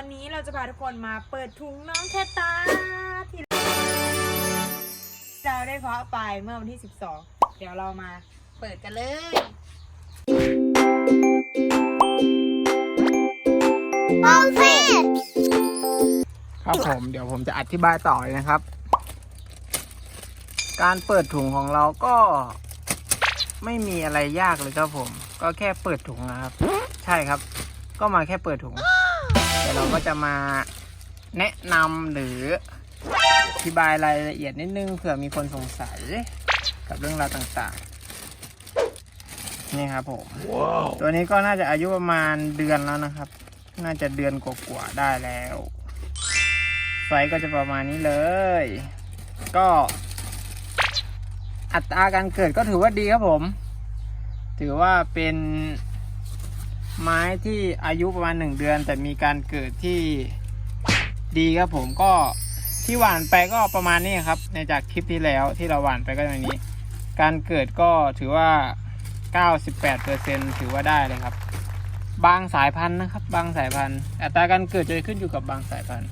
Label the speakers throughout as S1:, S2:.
S1: วันนี้เราจะพาทุกคนมาเปิดถุงน้องแคตาที่เราได้เพาะไปเมื่อวันที่ 12 เดี๋ยวเรามาเปิดกันเลย
S2: โอเค
S3: ครับผมเดี๋ยวผมจะอธิบายต่อเลยนะครับ การเปิดถุงของเราก็ ไม่มีอะไรยากเลยครับผม ก็แค่เปิดถุงนะครับ ใช่ครับ ก็มาแค่เปิดถุง เดี๋ยวเราก็จะมาแนะนำหรืออธิบายรายละเอียดนิดนึงเผื่อมีคนสงสัยกับเรื่องราวต่างๆ นี่ครับผม ตัวนี้ก็น่าจะอายุประมาณเดือนแล้วนะครับ น่าจะเดือนกว่าๆได้แล้ว ไซส์ก็จะประมาณนี้เลย ก็ อัตราการเกิดก็ถือว่าดีครับผม ถือว่าเป็น ไม้ที่อายุประมาณหนึ่งเดือน แต่มีการเกิดที่ดีครับผมก็ที่หวานไปก็ประมาณนี้ครับ ในจากคลิปที่แล้วที่เราหวานไปก็อย่างนี้ การเกิดก็ถือว่า 98%ถือว่าได้เลยครับ บางสายพันธุ์นะครับ บางสายพันธุ์อัตราการเกิดจะขึ้นอยู่กับบางสายพันธุ์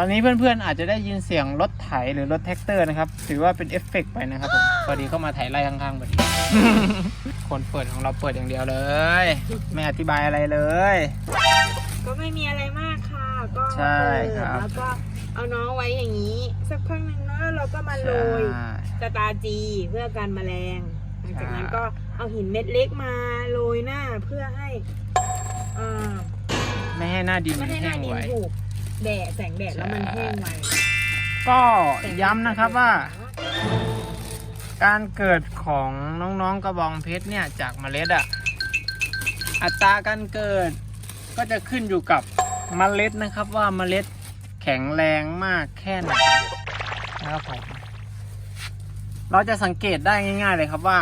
S3: ตอนนี้เพื่อนๆอาจจะได้ยินเสียงรถไถหรือรถแท็กเตอร์นะครับ ถือว่าเป็นเอฟเฟกต์ไปนะครับผมพอดีเข้ามาไถไล่ข้างๆพอดีคนเปิดของเราเปิดอย่างเดียวเลย ไม่อธิบายอะไรเลย
S1: ก็ไม่มีอะไรมากค่ะ ก็
S3: ใช่
S1: เปิด
S3: ครับ
S1: แล้วก็เอาน้องไว้อย่างนี้ สักพักหนึ่งเนาะแล้วเราก็มาโรย
S3: ใช่
S1: สตาร์จีเพื่อการแมลงหลังจากนั้น
S3: ใช่
S1: ก็เอาหินเม็ดเล็กมาโรยหน้าเพื่อให้อ่า
S3: ไม่ให้หน้าดิน
S1: ไม่
S3: มัน
S1: ให้ห
S3: แห้
S1: น้างดิน
S3: ไว้
S1: ถูก แดดแสงแดดแล้วมันแห้งไว
S3: ก็ย้ำนะครับว่า การเกิดของน้องๆกระบองเพชรเนี่ยจากเมล็ดอะอัตราการเกิดก็จะขึ้นอยู่กับเมล็ดนะครับว่าเมล็ดแข็งแรงมากแค่ไหนนะครับผมเราจะสังเกตได้ง่าย ๆ เลยครับว่า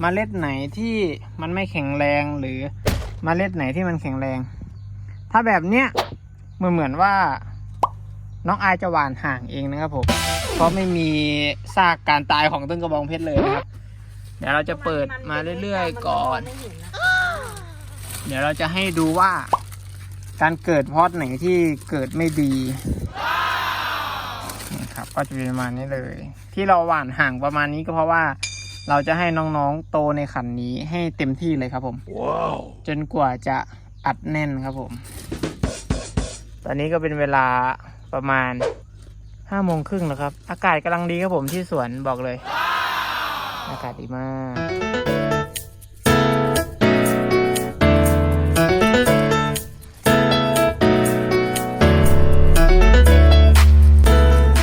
S3: เมล็ดไหนที่มันไม่แข็งแรงหรือเมล็ดไหนที่มันแข็งแรง ถ้าแบบเนี้ย เหมือนเหมือนว่า น้องอายจะหวานห่างเองนะครับผม เพราะไม่มีซากการตายของต้นกระบองเพชรเลยนะครับ เดี๋ยวเราจะเปิดมาเรื่อยๆก่อน
S1: ไม่เห็นนะ
S3: เดี๋ยวเราจะให้ดูว่า การเกิดพอดไหนที่เกิดไม่ดีนี่ครับ ก็จะเป็นประมาณนี้เลย ที่เราหว่านห่างประมาณนี้ก็เพราะว่าเราจะให้น้องๆโตในขันนี้ให้เต็มที่เลยครับผมจนกว่าจะอัดแน่นครับผมต อนนี้ก็เป็นเวลาประมาณห้าโมงครึ่งแล้วครับ อากาศกำลังดีครับผมที่สวนบอกเลย อากาศดีมาก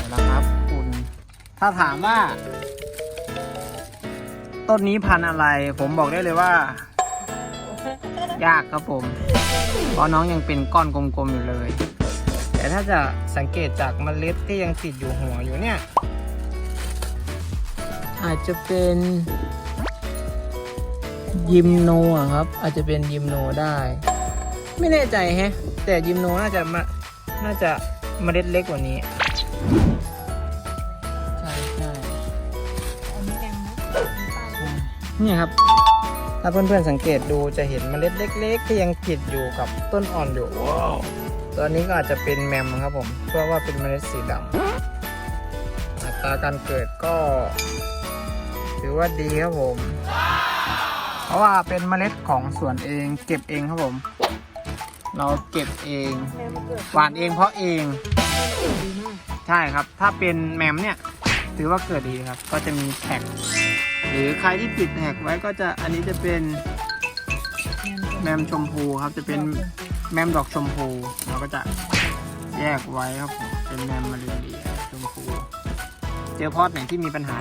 S3: แล้วครับคุณถ้าถามว่า ต้นนี้พันอะไร ผมบอกได้เลยว่า ยากครับผม เพราะน้องยังเป็นก้อนกลมๆอยู่เลย แต่ถ้าจะสังเกตจากเมล็ดที่ยังติดอยู่หัวอยู่เนี่ย อาจจะเป็นยิมโนะครับ อาจจะเป็นยิมโนได้ ไม่แน่ใจแฮะ แต่ยิมโนน่าจะมาน่าจะเมล็ดเล็กกว่านี้ใช่ใช่
S1: อันนี้แดงนะ
S3: นี่ครับ ถ้าเพื่อนๆสังเกตดูจะเห็นเมล็ดเล็ก ๆ ที่ยังติดอยู่กับต้นอ่อนอยู่ ตัวนี้ก็อาจจะเป็นแมมครับผมเพราะว่าเป็นเมล็ดสีดำอัตราการเกิดก็ ถือว่าดีครับผม เพราะว่าเป็นเมล็ดของสวนเองเก็บเองครับผม เราเก็บเองหวานเองเพราะเองใช่ครับ ถ้าเป็นแมมเนี่ย ถือว่าเกิดดีครับ ก็จะมีแท็กหรือใครที่ปิดแท็กไว้ก็จะอันนี้จะเป็นแมมชมพูครับจะเป็น แมมดอกชมพู เราก็จะแยกไว้ครับผมเป็นแมมมาเรียชมพู เจอพอดไหนที่มีปัญหา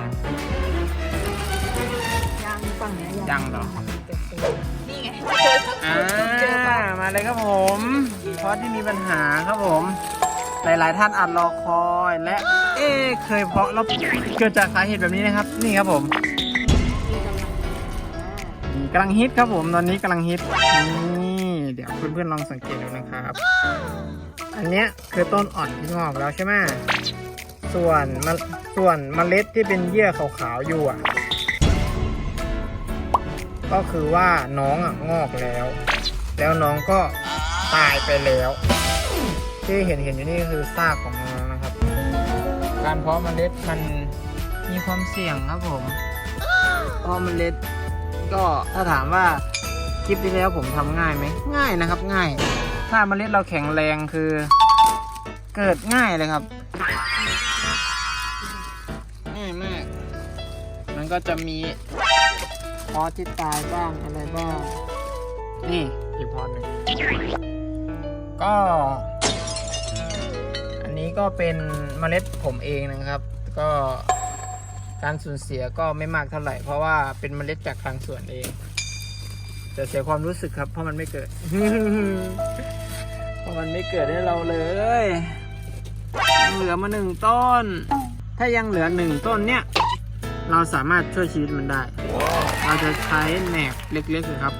S1: ยางฝั่งเนี้ย
S3: ยังเหรอ
S1: นี่ไง
S3: อ่า
S1: เจอปะ
S3: มาเลยครับผม พอดที่มีปัญหาครับผม หลายๆท่านอาจรอคอยและ เอ๊ะเคยเพาะแล้วเกิดจากสาเหตุแบบนี้นะครับ นี่ครับผมกำลังฮิตครับผมตอนนี้กำลังฮิตนี่ เดี๋ยวเพื่อนๆลองสังเกตดูนะครับ อันเนี้ยคือต้นอ่อนที่งอกแล้วใช่ไหมส่วนมส่วนเมล็ดที่เป็นเยื่อขาวๆอยู่อะ ก็คือว่าน้องอะงอกแล้ว แล้วน้องก็ตายไปแล้ว ที่เห็นเห็นอยู่นี่คือซากของน้องนะครับ การเพาะเมล็ดมันมีความเสี่ยงครับผมเพราะเมล็ดก็ถ้าถามว่า คลิปที่แล้วผมทำง่ายไหมง่ายนะครับ ง่าย ถ้าเมล็ดเราแข็งแรงคือ เกิดง่ายเลยครับ ง่ายมาก มันก็จะมีพอที่ตายบ้างอะไรบ้าง นี่อีกพอหนึ่งก็ อันนี้ก็เป็นเมล็ดผมเองนะครับ ก็การสูญเสียก็ไม่มากเท่าไหร่ เพราะว่าเป็นเมล็ดจากทางสวนเอง จะเสียความรู้สึกครับ เพราะมันไม่เกิด เพราะมันไม่เกิดให้เราเลยยังเหลือมาหนึ่งต้น ถ้ายังเหลือหนึ่งต้นเนี่ย เราสามารถช่วยชีวิตมันได้ เราจะใช้แหนบเล็กๆนะครับ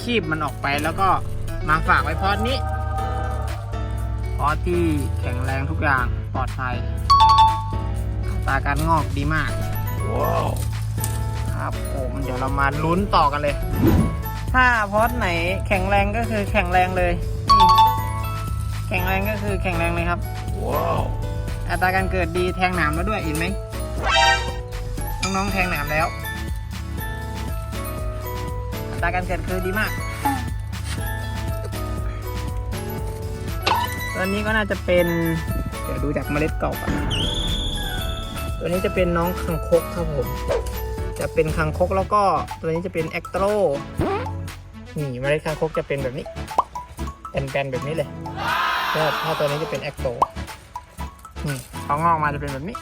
S3: คีบมันออกไปแล้วก็มาฝากไว้พอดนี้พอที่แข็งแรงทุกอย่างปลอดภัยอัตราการงอกดีมาก ว้าว ครับผม เดี๋ยวเรามาลุ้นต่อกันเลย ถ้าพอดไหนแข็งแรงก็คือแข็งแรงเลยนี่แข็งแรงก็คือแข็งแรงเลยครับว้าวอัตราการเกิดดีแทงหนามแล้วด้วยเห็นไหมน้องๆแทงหนามแล้วอัตราการเกิดคือดีมากตัวนี้ก็น่าจะเป็น เดี๋ยวดูจากเมล็ดเก่าก่อนตัวนี้จะเป็นน้องคังคกครับผม จะเป็นคังคกแล้วก็ตัวนี้จะเป็นแอคโตร นี่เมล็ดคังคกจะเป็นแบบนี้เป็นแบนๆแบบนี้เลยก็ถ้าตัวนี้จะเป็นแอคโตนี่เขางอกมาจะเป็นแบบนี้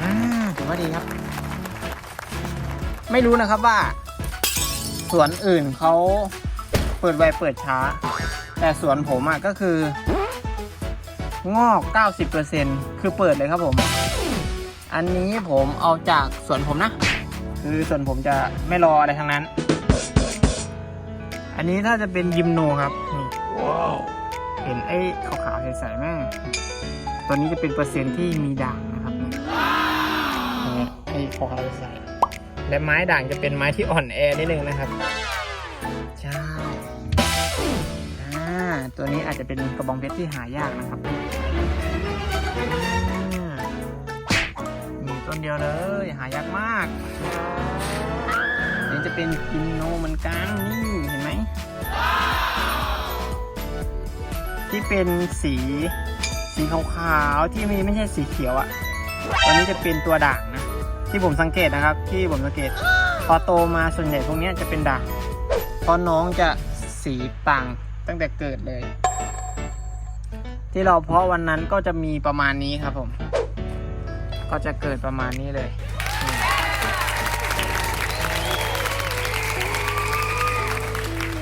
S3: อ่าถือว่าดีครับ ไม่รู้นะครับว่า สวนอื่นเขาเปิดไวเปิดช้า แต่สวนผมอะก็คือ งอก 90%คือเปิดเลยครับผม อันนี้ผมเอาจากสวนผมนะ คือสวนผมจะไม่รออะไรทั้งนั้น อันนี้ถ้าจะเป็นยิมโนครับนี่เห็นไอ้ขาวๆใสๆแม่งตัวนี้จะเป็นเปอร์เซ็นต์ที่มีด่างนะครับนี่นี่ไอ้ขาวๆใสๆและไม้ด่างจะเป็นไม้ที่อ่อนแอนิดนึงนะครับใช่อ่าตัวนี้อาจจะเป็นกระบองเพชรที่หายากนะครับอ่ามีต้นเดียวเลยหายากมากนี่จะเป็นกินโนเหมือนกันนี่ ที่เป็นสีสีขาวๆที่มีไม่ใช่สีเขียวอะ่ะตัวนี้จะเป็นตัวด่างนะ ที่ผมสังเกตนะครับ ที่ผมสังเกต พอโตมาส่วนใหญ่พวกนี้จะเป็นด่างเพราะน้องจะสีต่างตั้งแต่เกิดเลย ที่เราเพาะวันนั้นก็จะมีประมาณนี้ครับผม ก็จะเกิดประมาณนี้เลย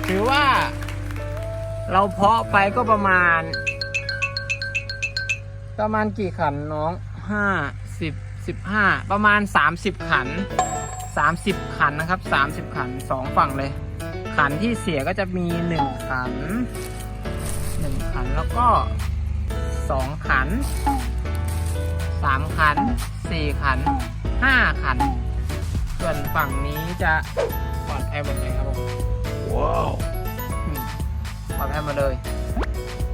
S3: ถือว่า เราเพาะไปก็ประมาณ ประมาณกี่ขันน้องห้าสิบสิบห้าประมาณสามสิบขันสามสิบขันนะครับสามสิบขันสองฝั่งเลย ขันที่เสียก็จะมีหนึ่งขันหนึ่งขันแล้วก็สองขันสามขันสี่ขันห้าขัน ส่วนฝั่งนี้จะปลอดภัยหมดเลยครับผมว้าว ปอดภัยหมดเลย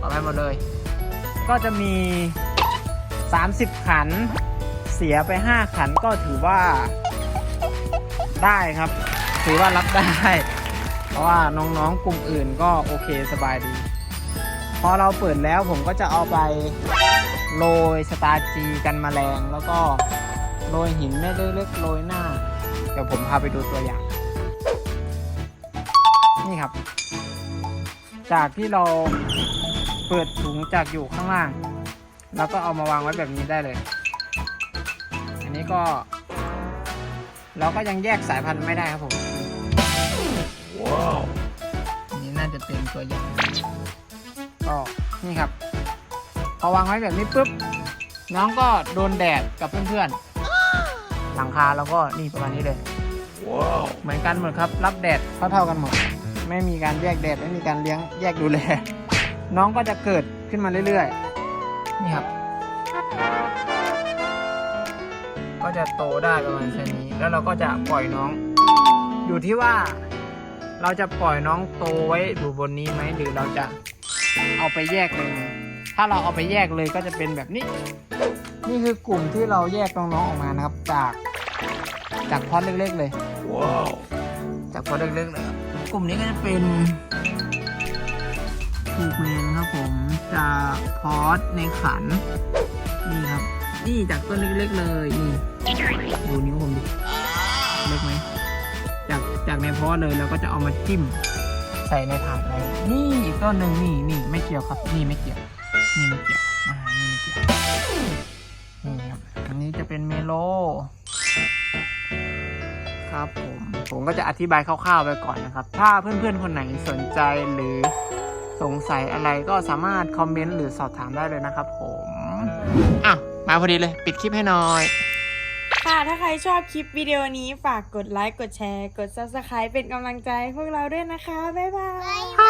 S3: ปอดภัยหมดเลย ก็จะมี 30 ขัน เสียไป 5 ขันก็ถือว่า ได้ครับ ถือว่ารับได้ เพราะว่าน้องๆกลุ่มอื่นก็โอเคสบายดี พอเราเปิดแล้วผมก็จะเอาไปโรยสตาร์จีกันแมลงแล้วก็โรยหินแม่เล็กๆโรยหน้า เดี๋ยวผมพาไปดูตัวอย่าง นี่ครับ จากที่เราเปิดถุงจากอยู่ข้างล่าง แล้วก็เอามาวางไว้แบบนี้ได้เลย อันนี้ก็ เราก็ยังแยกสายพันธุ์ไม่ได้ครับผมว้าวอันนี้น่าจะเป็นตัวอย่างก็นี่ครับ พอวางไว้แบบนี้ปุ๊บน้องก็โดนแดดกับเพื่อนๆหลังคาแล้วก็นี่ประมาณนี้เลย ว้าว เหมือนกันหมดครับ รับแดดเท่าๆกันหมด ไม่มีการแยกแดดไม่มีการเลี้ยงแยกดูแล น้องก็จะเกิดขึ้นมาเรื่อยๆ นี่ครับ ก็จะโตได้ประมาณแค่นี้ แล้วเราก็จะปล่อยน้อง อยู่ที่ว่า เราจะปล่อยน้องโตไว้อยู่บนนี้ไหมหรือเราจะเอาไปแยกเลย ถ้าเราเอาไปแยกเลยก็จะเป็นแบบนี้ นี่คือกลุ่มที่เราแยกน้องๆออกมานะครับ จาก จากพอดเล็กๆเลย ว้าว จากพอดเล็กๆเลยครับ กลุ่มนี้ก็จะเป็นทูเมนครับผมจากพอดในขัน นี่ครับ นี่จากต้นเล็กๆเลยนี่ดูนิ้วผมดิเล็กไหมจากจากในพอดเลยเราก็จะเอามาจิ้มใส่ในถาดเลยนี่อีกต้นหนึ่งนี่นี่ไม่เกี่ยวครับนี่ไม่เกี่ยวนี่ไม่เกี่ยวอ่านี่ไม่เกี่ยวนี่ครับอันนี้จะเป็นเมโล ครับผมผมก็จะอธิบายคร่าวๆไปก่อนนะครับ ถ้าเพื่อนๆคนไหนสนใจหรือสงสัยอะไรก็สามารถคอมเมนต์หรือสอบถามได้เลยนะครับผมอะมาพอดีเลย ปิดคลิปให้หน่อย
S1: ค่ะ ถ้าใครชอบคลิปวิดีโอนี้ฝากกดไลค์ กดแชร์ กด subscribe เป็นกำลังใจให้พวกเราด้วยนะคะ บ๊ายบาย